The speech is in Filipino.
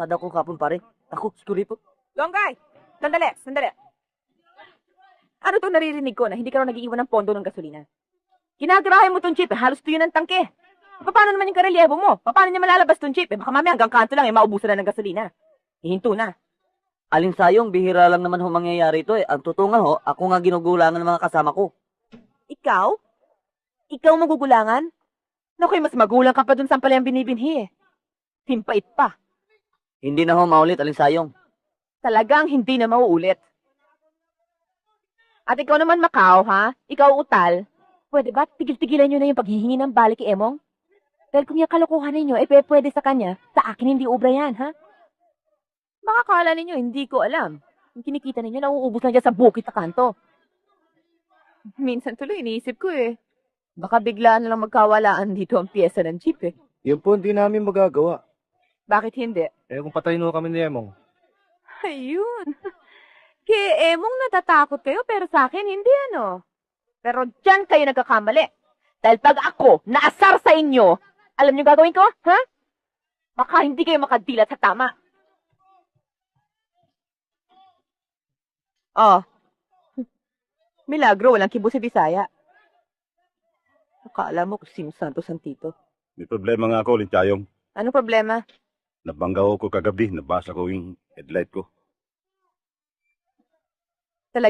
Tada ko kapon pare. Ako, sorry po. Longgay! Sandali, sandali. Ano to naririnig ko na hindi ka raw nag-iiwan ng pondo ng gasolina? Ginagarahe mo tong chip, eh. halos tuyo ng tangke. Paano naman yung karelyebo mo? Paano niya malalabas tong chip? Eh, baka mamaya hanggang kanto lang, eh, maubusan na ng gasolina. Ihinto na. Aling sayong, bihira lang naman ho mangyayari ito eh. Ang totoo nga ho, ako nga ginugulangan ng mga kasama ko. Ikaw? Ikaw magugulangan? Naku, mas magulang ka pa dun sa palayang binibinhi eh. Himpait pa. Hindi na ho maulit, aling sayong. Talagang hindi na mauulit. At ikaw naman, Macau, ha? Ikaw, Utal. Pwede ba tigil-tigilan nyo na yung paghihingi ng balik kay Emong? Dahil kung yung kalokohan ninyo, eh pwede sa kanya, sa akin hindi ubra yan, ha? Baka kala ninyo, hindi ko alam. Yung kinikita ninyo, nauubos na dyan sa bukit sa kanto. Minsan tuloy, iniisip ko eh. Baka biglaan na lang magkawalaan dito ang pyesa ng jeep eh. Yun po hindi namin magagawa. Bakit hindi? Eh kung patayin mo kami ni Emong. Ayun. Kaya emong natatakot kayo, pero sa akin, hindi ano. Pero dyan kayo nagkakamali. Dahil pag ako, naasar sa inyo, alam niyo gagawin ko, ha? Baka hindi kayo makadilat sa tama. Oh. Milagro, walang kibo si Bisaya. Akala mo kung sino Santos ang tito. May problema nga ako, Linchayong. Anong problema? Nabanggaw ko kagabi, nabasa ko yung headlight ko.